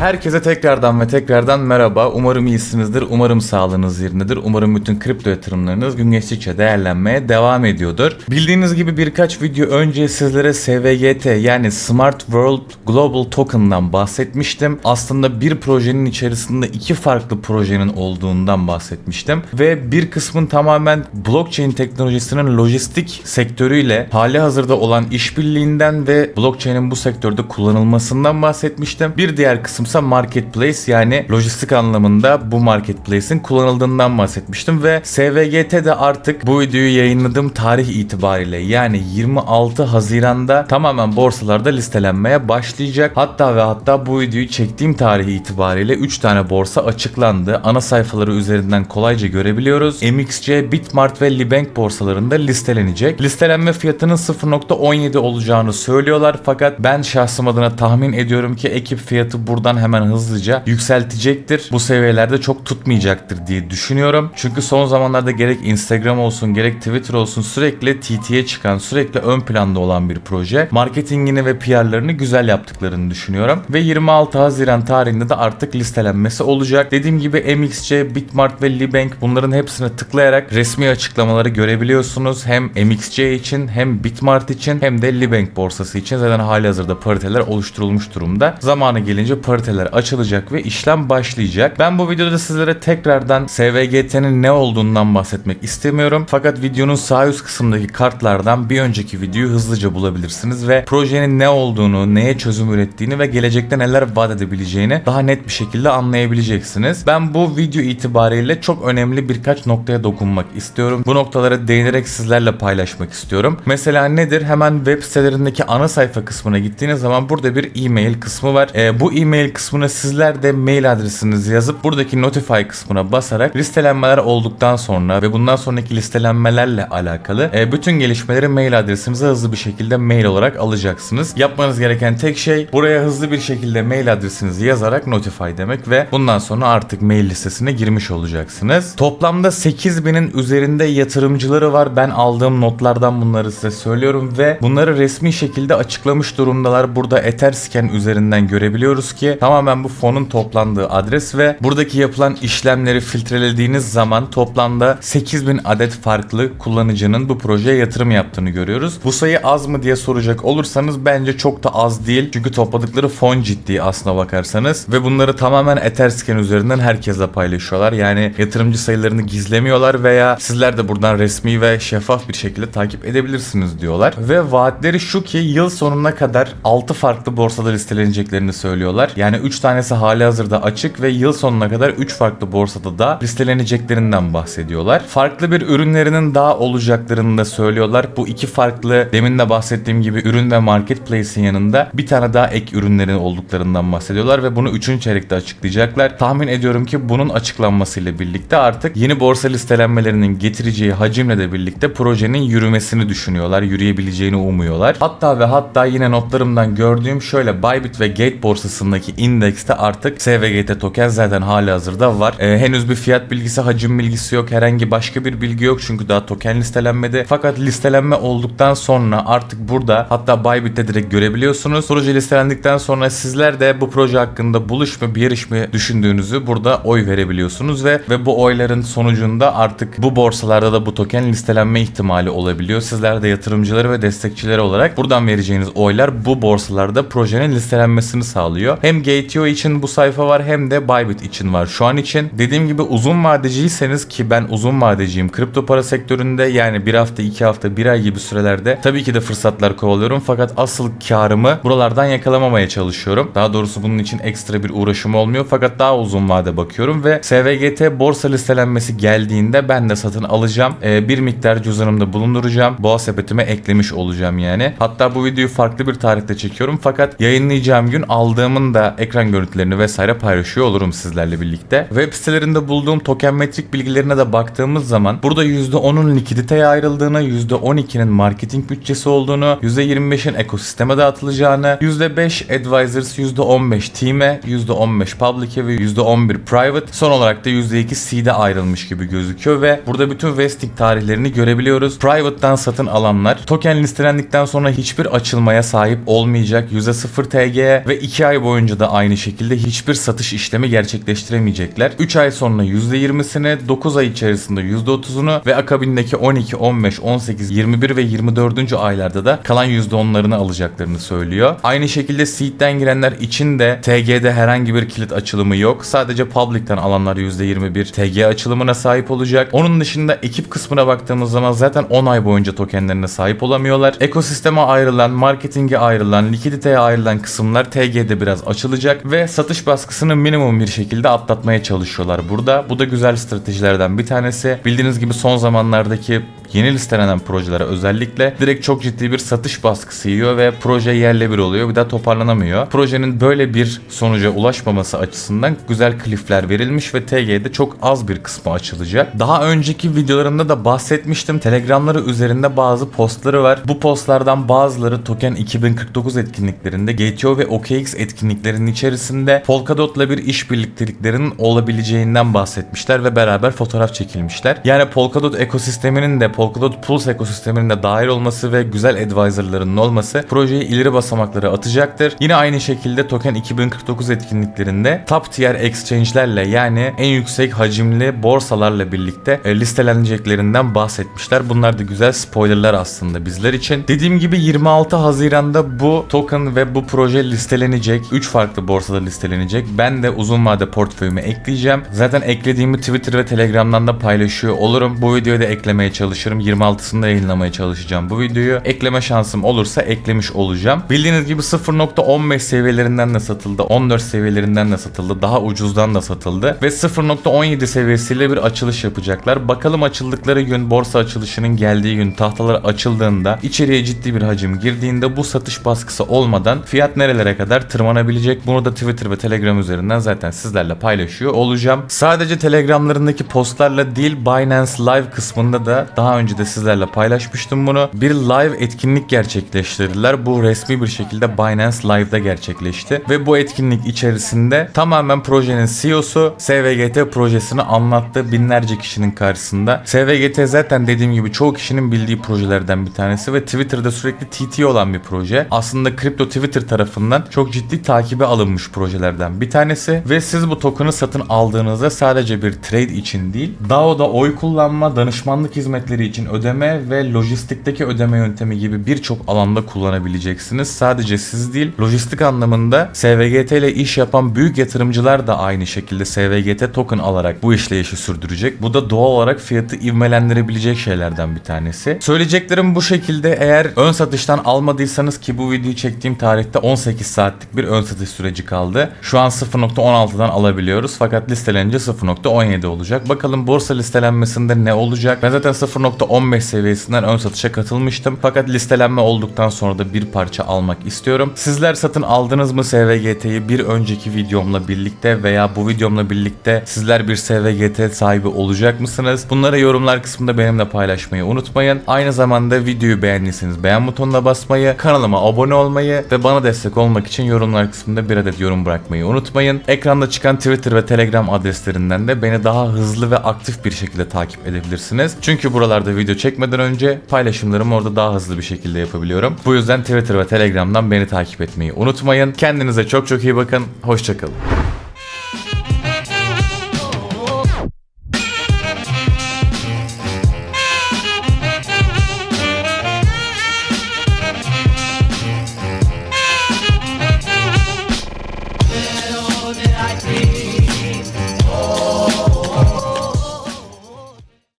Herkese tekrardan ve tekrardan merhaba. Umarım iyisinizdir. Umarım sağlığınız yerindedir. Umarım bütün kripto yatırımlarınız gün geçtikçe değerlenmeye devam ediyordur. Bildiğiniz gibi birkaç video önce sizlere SVGT yani Smart World Global Token'dan bahsetmiştim. Aslında bir projenin içerisinde iki farklı projenin olduğundan bahsetmiştim. Ve bir kısmın tamamen blockchain teknolojisinin lojistik sektörüyle hali hazırda olan işbirliğinden ve blockchain'in bu sektörde kullanılmasından bahsetmiştim. Bir diğer kısımsa marketplace yani lojistik anlamında bu marketplace'in kullanıldığından bahsetmiştim ve SVGT de artık bu videoyu yayınladığım tarih itibariyle yani 26 Haziran'da tamamen borsalarda listelenmeye başlayacak. Hatta ve hatta bu videoyu çektiğim tarih itibariyle 3 tane borsa açıklandı. Ana sayfaları üzerinden kolayca görebiliyoruz. MXC, Bitmart ve Libank borsalarında listelenecek. Listelenme fiyatının 0.17 olacağını söylüyorlar fakat ben şahsım adına tahmin ediyorum ki ekip fiyatı buradan hemen hızlıca yükseltecektir. Bu seviyelerde çok tutmayacaktır diye düşünüyorum. Çünkü son zamanlarda gerek Instagram olsun gerek Twitter olsun sürekli TT'ye çıkan sürekli ön planda olan bir proje. Marketingini ve PR'larını güzel yaptıklarını düşünüyorum. Ve 26 Haziran tarihinde de artık listelenmesi olacak. Dediğim gibi MXC, Bitmart ve Libank bunların hepsine tıklayarak resmi açıklamaları görebiliyorsunuz. Hem MXC için hem Bitmart için hem de Libank borsası için zaten hali hazırda pariteler oluşturulmuş durumda. Zamanı gelince pariteler açılacak ve işlem başlayacak. Ben bu videoda sizlere tekrardan SVGT'nin ne olduğundan bahsetmek istemiyorum. Fakat videonun sağ üst kısımdaki kartlardan bir önceki videoyu hızlıca bulabilirsiniz ve projenin ne olduğunu, neye çözüm ürettiğini ve gelecekte neler vaat edebileceğini daha net bir şekilde anlayabileceksiniz. Ben bu video itibariyle çok önemli birkaç noktaya dokunmak istiyorum. Bu noktalara değinerek sizlerle paylaşmak istiyorum. Mesela nedir? Hemen web sitelerindeki ana sayfa kısmına gittiğiniz zaman burada bir e-mail kısmı var. Ee, bu e-mail kısmına sizler de mail adresinizi yazıp buradaki notify kısmına basarak listelenmeler olduktan sonra ve bundan sonraki listelenmelerle alakalı e, bütün gelişmeleri mail adresinize hızlı bir şekilde mail olarak alacaksınız. Yapmanız gereken tek şey buraya hızlı bir şekilde mail adresinizi yazarak notify demek ve bundan sonra artık mail listesine girmiş olacaksınız. Toplamda 8000'in üzerinde yatırımcıları var. Ben aldığım notlardan bunları size söylüyorum ve bunları resmi şekilde açıklamış durumdalar. Burada Etherscan üzerinden görebiliyoruz ki tamamen bu fonun toplandığı adres ve buradaki yapılan işlemleri filtrelediğiniz zaman toplamda 8000 adet farklı kullanıcının bu projeye yatırım yaptığını görüyoruz. Bu sayı az mı diye soracak olursanız bence çok da az değil. Çünkü topladıkları fon ciddi aslına bakarsanız ve bunları tamamen Etherscan üzerinden herkesle paylaşıyorlar. Yani yatırımcı sayılarını gizlemiyorlar veya sizler de buradan resmi ve şeffaf bir şekilde takip edebilirsiniz diyorlar. Ve vaatleri şu ki yıl sonuna kadar 6 farklı borsada listeleneceklerini söylüyorlar. Yani 3 tanesi hali hazırda açık ve yıl sonuna kadar 3 farklı borsada da listeleneceklerinden bahsediyorlar. Farklı bir ürünlerinin daha olacaklarını da söylüyorlar. Bu iki farklı demin de bahsettiğim gibi ürün ve marketplace'in yanında bir tane daha ek ürünlerin olduklarından bahsediyorlar ve bunu 3. çeyrekte açıklayacaklar. Tahmin ediyorum ki bunun açıklanmasıyla birlikte artık yeni borsa listelenmelerinin getireceği hacimle de birlikte projenin yürümesini düşünüyorlar. Yürüyebileceğini umuyorlar. Hatta ve hatta yine notlarımdan gördüğüm şöyle Bybit ve Gate borsasındaki indekste artık SVGT token zaten hali hazırda var. Ee, henüz bir fiyat bilgisi, hacim bilgisi yok. Herhangi başka bir bilgi yok çünkü daha token listelenmedi. Fakat listelenme olduktan sonra artık burada hatta Bybit'te direkt görebiliyorsunuz. Proje listelendikten sonra sizler de bu proje hakkında buluş mu bir yarış mı düşündüğünüzü burada oy verebiliyorsunuz ve ve bu oyların sonucunda artık bu borsalarda da bu token listelenme ihtimali olabiliyor. Sizler de yatırımcıları ve destekçileri olarak buradan vereceğiniz oylar bu borsalarda projenin listelenmesini sağlıyor. Hem Gate.io için bu sayfa var hem de Bybit için var. Şu an için dediğim gibi uzun vadeciyseniz ki ben uzun vadeciyim kripto para sektöründe yani bir hafta, iki hafta, bir ay gibi sürelerde tabii ki de fırsatlar kovalıyorum fakat asıl karımı buralardan yakalamamaya çalışıyorum. Daha doğrusu bunun için ekstra bir uğraşım olmuyor fakat daha uzun vade bakıyorum ve SVGT borsa listelenmesi geldiğinde ben de satın alacağım. Ee, bir miktar cüzdanımda bulunduracağım. Boğa sepetime eklemiş olacağım yani. Hatta bu videoyu farklı bir tarihte çekiyorum fakat yayınlayacağım gün aldığımın da ekran görüntülerini vesaire paylaşıyor olurum sizlerle birlikte. Web sitelerinde bulduğum tokenmetrik bilgilerine de baktığımız zaman burada %10'un likiditeye ayrıldığını, %12'nin marketing bütçesi olduğunu, %25'in ekosisteme dağıtılacağını, %5 advisors, %15 team'e, %15 public'e ve %11 private, son olarak da %2 seed'e ayrılmış gibi gözüküyor ve burada bütün vesting tarihlerini görebiliyoruz. Private'dan satın alanlar token listelendikten sonra hiçbir açılmaya sahip olmayacak %0 TG'ye ve 2 ay boyunca da aynı şekilde hiçbir satış işlemi gerçekleştiremeyecekler. 3 ay sonra %20'sini, 9 ay içerisinde %30'unu ve akabindeki 12, 15, 18, 21 ve 24. aylarda da kalan %10'larını alacaklarını söylüyor. Aynı şekilde seed'den girenler için de TG'de herhangi bir kilit açılımı yok. Sadece public'ten alanlar %21 TG açılımına sahip olacak. Onun dışında ekip kısmına baktığımız zaman zaten 10 ay boyunca tokenlerine sahip olamıyorlar. Ekosisteme ayrılan, marketinge ayrılan, likiditeye ayrılan kısımlar TG'de biraz açılacak ve satış baskısını minimum bir şekilde atlatmaya çalışıyorlar burada. Bu da güzel stratejilerden bir tanesi. Bildiğiniz gibi son zamanlardaki yeni listelenen projelere özellikle direkt çok ciddi bir satış baskısı yiyor ve proje yerle bir oluyor. Bir daha toparlanamıyor. Projenin böyle bir sonuca ulaşmaması açısından güzel klifler verilmiş ve TG'de çok az bir kısmı açılacak. Daha önceki videolarımda da bahsetmiştim. Telegramları üzerinde bazı postları var. Bu postlardan bazıları Token 2049 etkinliklerinde, GTO ve OKX etkinliklerinin içerisinde Polkadot'la bir iş birlikteliklerinin olabileceğinden bahsetmişler ve beraber fotoğraf çekilmişler. Yani Polkadot ekosisteminin de Polkadot Pulse ekosisteminin de dahil olması ve güzel advisorlarının olması projeyi ileri basamaklara atacaktır. Yine aynı şekilde Token 2049 etkinliklerinde top tier exchange'lerle yani en yüksek hacimli borsalarla birlikte e, listeleneceklerinden bahsetmişler. Bunlar da güzel spoilerlar aslında bizler için. Dediğim gibi 26 Haziran'da bu token ve bu proje listelenecek. 3 farklı borsada listelenecek. Ben de uzun vade portföyüme ekleyeceğim. Zaten eklediğimi Twitter ve Telegram'dan da paylaşıyor olurum. Bu videoyu da eklemeye çalışırım. 26'sında yayınlamaya çalışacağım bu videoyu. Ekleme şansım olursa eklemiş olacağım. Bildiğiniz gibi 0.15 seviyelerinden de satıldı. 14 seviyelerinden de satıldı. Daha ucuzdan da satıldı. Ve 0.17 seviyesiyle bir açılış yapacaklar. Bakalım açıldıkları gün borsa açılışının geldiği gün tahtalar açıldığında içeriye ciddi bir hacim girdiğinde bu satış baskısı olmadan fiyat nerelere kadar tırmanabilecek bunu da Twitter ve Telegram üzerinden zaten sizlerle paylaşıyor olacağım. Sadece Telegramlarındaki postlarla değil Binance Live kısmında da daha önce de sizlerle paylaşmıştım bunu. Bir live etkinlik gerçekleştirdiler. Bu resmi bir şekilde Binance Live'da gerçekleşti ve bu etkinlik içerisinde tamamen projenin CEO'su SVGT projesini anlattı binlerce kişinin karşısında. SVGT zaten dediğim gibi çoğu kişinin bildiği projelerden bir tanesi ve Twitter'da sürekli TT olan bir proje. Aslında kripto Twitter tarafından çok ciddi takibe alınmış projelerden bir tanesi ve siz bu token'ı satın aldığınızda sadece bir trade için değil, DAO'da oy kullanma, danışmanlık hizmetleri için ödeme ve lojistikteki ödeme yöntemi gibi birçok alanda kullanabileceksiniz. Sadece siz değil, lojistik anlamında SVGT ile iş yapan büyük yatırımcılar da aynı şekilde SVGT token alarak bu işleyişi sürdürecek. Bu da doğal olarak fiyatı ivmelendirebilecek şeylerden bir tanesi. Söyleyeceklerim bu şekilde. Eğer ön satıştan almadıysanız ki bu videoyu çektiğim tarihte 18 saatlik bir ön satış süreci kaldı. Şu an 0.16'dan alabiliyoruz fakat listelenince 0.17 olacak. Bakalım borsa listelenmesinde ne olacak? Ben zaten 0.15 seviyesinden ön satışa katılmıştım. Fakat listelenme olduktan sonra da bir parça almak istiyorum. Sizler satın aldınız mı SVGT'yi bir önceki videomla birlikte veya bu videomla birlikte sizler bir SVGT sahibi olacak mısınız? Bunları yorumlar kısmında benimle paylaşmayı unutmayın. Aynı zamanda videoyu beğendiyseniz beğen butonuna basmayı, kanalıma abone olmayı ve bana destek olmak için yorumlar kısmında bir adet yorum bırakmayı unutmayın. Ekranda çıkan Twitter ve Telegram adreslerinden de beni daha hızlı ve aktif bir şekilde takip edebilirsiniz. Çünkü buralarda video çekmeden önce paylaşımlarımı orada daha hızlı bir şekilde yapabiliyorum. Bu yüzden Twitter ve Telegram'dan beni takip etmeyi unutmayın. Kendinize çok çok iyi bakın. Hoşçakalın.